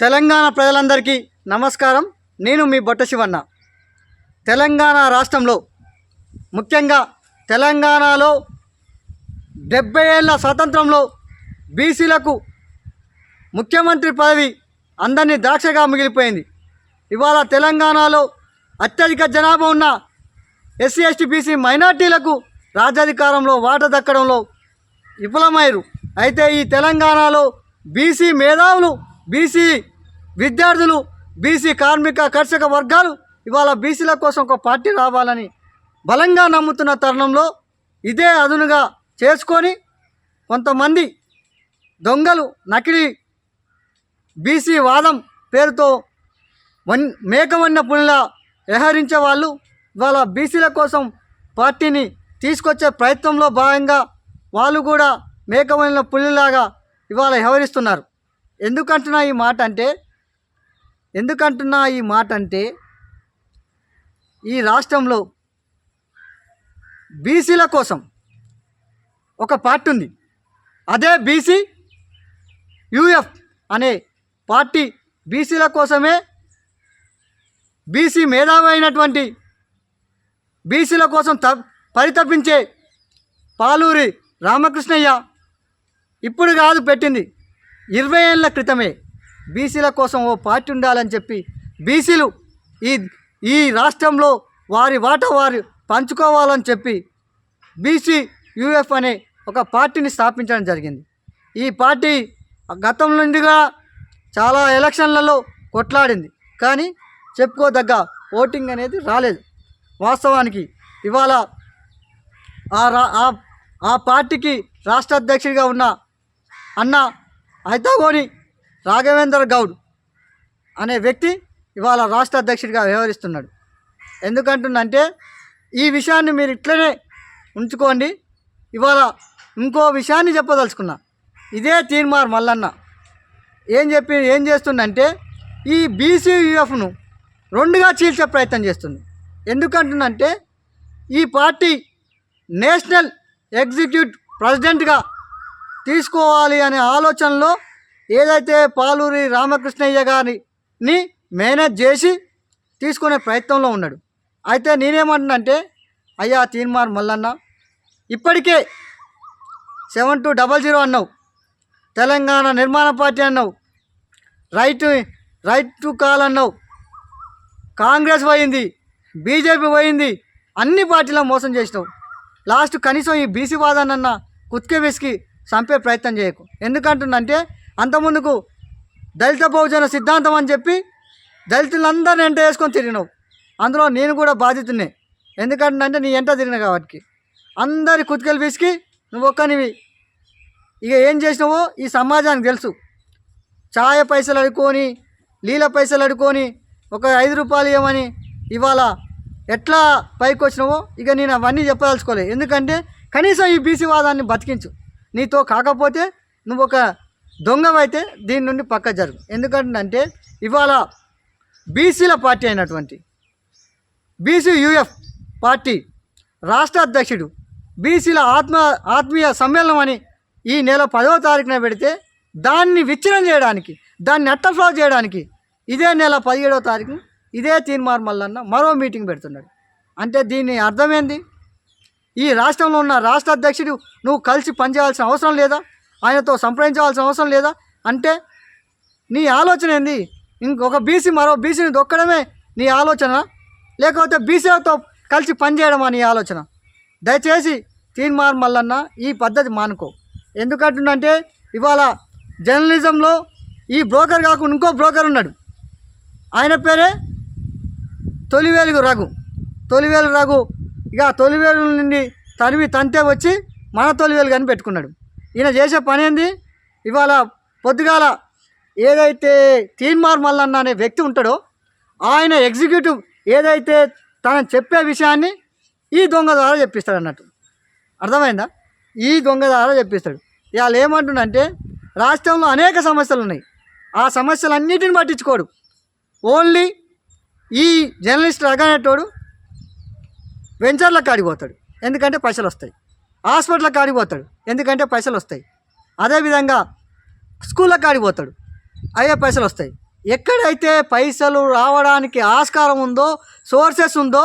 తెలంగాణ ప్రజలందరికీ నమస్కారం. నేను మీ బొట్ట శివన్న. తెలంగాణ రాష్ట్రంలో ముఖ్యంగా తెలంగాణలో డెబ్బై ఏళ్ళ స్వాతంత్రంలో బీసీలకు ముఖ్యమంత్రి పదవి అందరినీ ద్రాక్షగా మిగిలిపోయింది. ఇవాళ తెలంగాణలో అత్యధిక జనాభా ఉన్న ఎస్సీ ఎస్టీ బీసీ మైనార్టీలకు రాజ్యాధికారంలో వాట దక్కడంలో విఫలమయ్యారు. అయితే ఈ తెలంగాణలో బీసీ మేధావులు బీసీ విద్యార్థులు బీసీ కార్మిక కర్షక వర్గాలు ఇవాళ బీసీల కోసం ఒక పార్టీ రావాలని బలంగా నమ్ముతున్న తరుణంలో ఇదే అదునుగా చేసుకొని కొంతమంది దొంగలు నకిలీ బీసీ వాదం పేరుతో వన్ మేకవన్న పులిలా వ్యవహరించే వాళ్ళు ఇవాళ బీసీల కోసం పార్టీని తీసుకొచ్చే ప్రయత్నంలో భాగంగా వాళ్ళు కూడా మేకవన్న పులిలాగా ఇవాళ వ్యవహరిస్తున్నారు. ఎందుకంటున్నా ఈ మాట అంటే ఎందుకంటున్నా ఈ మాట అంటే ఈ రాష్ట్రంలో బీసీల కోసం ఒక పార్టీ ఉంది. అదే బీసీ యూఎఫ్ అనే పార్టీ బీసీల కోసమే బీసీ మేధావి అయినటువంటి బీసీల కోసం త పరితపించే పాలూరి రామకృష్ణయ్య ఇప్పుడు కాదు పెట్టింది. ఇరవై ఏళ్ళ క్రితమే బీసీల కోసం ఓ పార్టీ ఉండాలని చెప్పి బీసీలు ఈ ఈ రాష్ట్రంలో వారి వాటా వారు పంచుకోవాలని చెప్పి బీసీ యూఎఫ్ అనే ఒక పార్టీని స్థాపించడం జరిగింది. ఈ పార్టీ గతం నుండిగా చాలా ఎలక్షన్లలో కొట్లాడింది. కానీ చెప్పుకోదగ్గ ఓటింగ్ అనేది రాలేదు. వాస్తవానికి ఇవాళ ఆ రా ఆ- ఆ పార్టీకి రాష్ట్ర అధ్యక్షుడిగా ఉన్న అన్న హైతాగోని రాఘవేందర్ గౌడ్ అనే వ్యక్తి ఇవాళ రాష్ట్ర అధ్యక్షుడిగా వ్యవహరిస్తున్నాడు. ఎందుకంటుందంటే ఈ విషయాన్ని మీరు ఇట్లనే ఉంచుకోండి. ఇవాళ ఇంకో విషయాన్ని చెప్పదలుచుకున్నా. ఇదే తీర్మార్ మల్లన్న. ఏం చెప్పి ఏం చేస్తుందంటే ఈ బీసీయుఎఫ్ను రెండుగా చీల్చే ప్రయత్నం చేస్తుంది. ఎందుకంటుందంటే ఈ పార్టీ నేషనల్ ఎగ్జిక్యూటివ్ ప్రెసిడెంట్గా తీసుకోవాలి అనే ఆలోచనలో ఏదైతే పాలూరి రామకృష్ణయ్య గారిని మేనేజ్ చేసి తీసుకునే ప్రయత్నంలో ఉన్నాడు. అయితే నేనేమంటున్నంటే అయ్యా తీన్మార్ మల్లన్న ఇప్పటికే సెవెన్ టూ డబల్ జీరో అన్నావు. తెలంగాణ నిర్మాణ పార్టీ అన్నావు. రైట్ రైట్ టు కాల్ అన్నావు. కాంగ్రెస్ పోయింది బీజేపీ పోయింది అన్ని పార్టీలను మోసం చేసినావు. లాస్ట్ కనీసం ఈ బీసీ వాదనన్న కుత్కే విసికి చంపే ప్రయత్నం చేయకు. ఎందుకంటుందంటే అంతకుముందుకు దళిత బహుజన సిద్ధాంతం అని చెప్పి దళితులందరిని ఎంట వేసుకొని తిరిగినావు. అందులో నేను కూడా బాధితున్నే. ఎందుకంటుందంటే నీ ఎంట తిరిగిన కాబట్టి. అందరి కుతికలు పిసికి నువ్వు ఒక్కనివి. ఇక ఏం చేసినావో ఈ సమాజానికి తెలుసు. ఛాయ పైసలు అడుకొని నీళ్ళ పైసలు అడుకొని ఒక ఐదు రూపాయలు ఇవ్వమని ఇవాళ ఎట్లా పైకి వచ్చినావో ఇక నేను అవన్నీ చెప్పదలుచుకోలేదు. ఎందుకంటే కనీసం ఈ బీసీ వాదాన్ని బతికించు. నీతో కాకపోతే నువ్వు ఒక దొంగవైతే దీని నుండి పక్క జరుగు. ఎందుకంటే ఇవాళ బీసీల పార్టీ అయినటువంటి బీసీ యూఎఫ్ పార్టీ రాష్ట్ర అధ్యక్షుడు బీసీల ఆత్మ ఆత్మీయ సమ్మేళనం అని ఈ నెల పదవ తారీఖున పెడితే దాన్ని విచ్ఛిన్నం చేయడానికి దాన్ని ఫ్లో చేయడానికి ఇదే నెల పదిహేడవ తారీఖు ఇదే తీర్మార్ మల్లన్న మరో మీటింగ్ పెడుతున్నాడు. అంటే దీని అర్థమైంది ఈ రాష్ట్రంలో ఉన్న రాష్ట్ర అధ్యక్షుడు నువ్వు కలిసి పనిచేయాల్సిన అవసరం లేదా? ఆయనతో సంప్రదించవలసిన అవసరం లేదా? అంటే నీ ఆలోచన ఏంది? ఇంకొక బీసీ మరో బీసీని దొక్కడమే నీ ఆలోచన? లేకపోతే బీసీలతో కలిసి పనిచేయడమా నీ ఆలోచన? దయచేసి తీర్మార్ మల్లన్న ఈ పద్ధతి మానుకో. ఎందుకంటుందంటే ఇవాళ జర్నలిజంలో ఈ బ్రోకర్ కాకుండా ఇంకో బ్రోకర్ ఉన్నాడు. ఆయన పేరే తొలివేలుగు రఘు. తొలివేలు రఘు ఇక తొలివేలు నుండి తనివి తంతే వచ్చి మన తొలివేలు కానీ పెట్టుకున్నాడు. ఈయన చేసే పని ఏంది? ఇవాళ పొద్దుగాల ఏదైతే తీన్మార్ మల్లన్న అనే వ్యక్తి ఉంటాడో ఆయన ఎగ్జిక్యూటివ్ ఏదైతే తను చెప్పే విషయాన్ని ఈ దొంగ ద్వారా చెప్పిస్తాడు అన్నట్టు అర్థమైందా? ఈ దొంగ ద్వారా చెప్పిస్తాడు. ఇవాళ ఏమంటుండంటే రాష్ట్రంలో అనేక సమస్యలు ఉన్నాయి ఆ సమస్యలన్నిటిని పట్టించుకోడు. ఓన్లీ ఈ జర్నలిస్ట్ రగనేటోడు వెంచర్ల కాడికి పోతాడు ఎందుకంటే పైసలు వస్తాయి. హాస్పిటల్ కాడికి పోతాడు ఎందుకంటే పైసలు వస్తాయి. అదేవిధంగా స్కూళ్ళ కాడికి పోతాడు అయ్యే పైసలు వస్తాయి. ఎక్కడైతే పైసలు రావడానికి ఆస్కారం ఉందో సోర్సెస్ ఉందో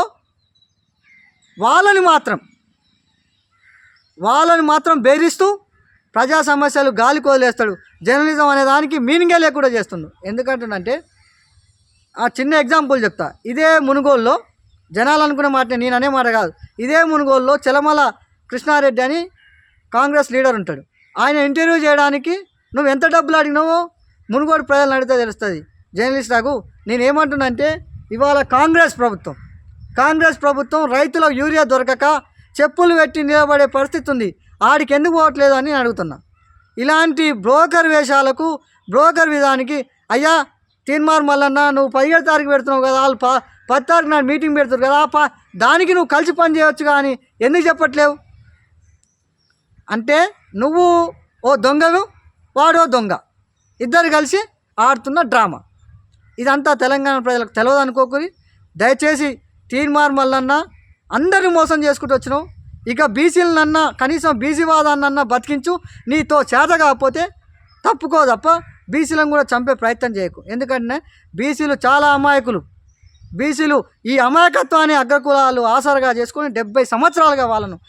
వాళ్ళని మాత్రం వాళ్ళని మాత్రం బెదిరిస్తూ ప్రజా సమస్యలు గాలి కోదిలేస్తాడు జర్నలిజం అనే దానికి మీనింగే లేకుండా చేస్తుండు. ఎందుకంటే ఆ చిన్న ఎగ్జాంపుల్ చెప్తా. ఇదే మునుగోలులో జనాలు అనుకునే మాట నేను అనే మాట కాదు. ఇదే మునుగోలులో చెలమల కృష్ణారెడ్డి అని కాంగ్రెస్ లీడర్ ఉంటాడు. ఆయన ఇంటర్వ్యూ చేయడానికి నువ్వు ఎంత డబ్బులు అడిగినావో మునుగోడు ప్రజలను అడిగితే తెలుస్తుంది. జర్నలిస్ట్ నాకు నేను ఏమంటున్నానంటే ఇవాళ కాంగ్రెస్ ప్రభుత్వం కాంగ్రెస్ ప్రభుత్వం రైతులకు యూరియా దొరకక చెప్పులు పెట్టి నిలబడే పరిస్థితి ఉంది. ఆడికి ఎందుకు పోవట్లేదు అని నేను అడుగుతున్నా. ఇలాంటి బ్రోకర్ వేషాలకు బ్రోకర్ విధానికి అయ్యా తీన్మార్ మల్లన్న నువ్వు పదిహేడు తారీఖు పెడుతున్నావు కదా వాళ్ళు పా పది తారీఖు నాడు మీటింగ్ పెడతారు కదా పా దానికి నువ్వు కలిసి పని చేయొచ్చు కానీ ఎందుకు చెప్పట్లేవు? అంటే నువ్వు ఓ దొంగను వాడో దొంగ. ఇద్దరు కలిసి ఆడుతున్న డ్రామా. ఇదంతా తెలంగాణ ప్రజలకు తెలియదు అనుకోకూరి. దయచేసి తీర్మార్ మల్లన్న అందరిని మోసం చేసుకుంటూ వచ్చినావు. ఇక బీసీలనన్నా కనీసం బీసీ వాదాన్నన్నా బతికించు. నీతో చేత కాకపోతే తప్పుకో తప్ప బీసీలను కూడా చంపే ప్రయత్నం చేయకు. ఎందుకంటే బీసీలు చాలా అమాయకులు. బీసీలు ఈ అమాయకత్వాన్ని అగ్రకులాలు ఆసరగా చేసుకొని డెబ్బై సంవత్సరాలుగా వాళ్ళను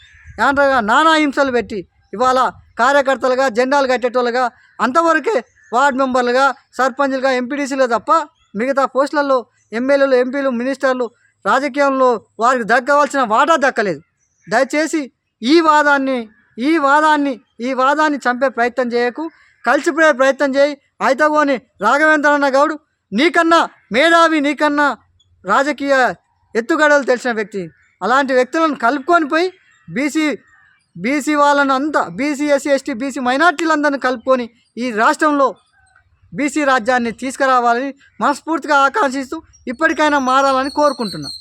ఏంటగా నానా హింసలు పెట్టి ఇవాళ కార్యకర్తలుగా జెండాలు కట్టేటోళ్ళుగా అంతవరకే వార్డ్ మెంబర్లుగా సర్పంచ్లుగా ఎంపీడీసీలు తప్ప మిగతా పోస్టులలో ఎమ్మెల్యేలు ఎంపీలు మినిస్టర్లు రాజకీయంలో వారికి దక్కవలసిన వాటా దక్కలేదు. దయచేసి ఈ వాదాన్ని ఈ వాదాన్ని ఈ వాదాన్ని చంపే ప్రయత్నం చేయకు కలిసిపోయే ప్రయత్నం చేయి. అయితగోని రాఘవేంద్రన్న గౌడు నీకన్నా మేధావి నీకన్నా రాజకీయ ఎత్తుగడలు తెలిసిన వ్యక్తి. అలాంటి వ్యక్తులను కలుపుకొని పోయి బీసీ బీసీ వాళ్ళను అంతా బీసీ ఎస్సీ ఎస్టీ బీసీ మైనార్టీలందరినీ కలుపుకొని ఈ రాష్ట్రంలో బీసీ రాజ్యాన్ని తీసుకురావాలని మనస్ఫూర్తిగా ఆకాంక్షిస్తూ ఇప్పటికైనా మారాలని కోరుకుంటున్నాను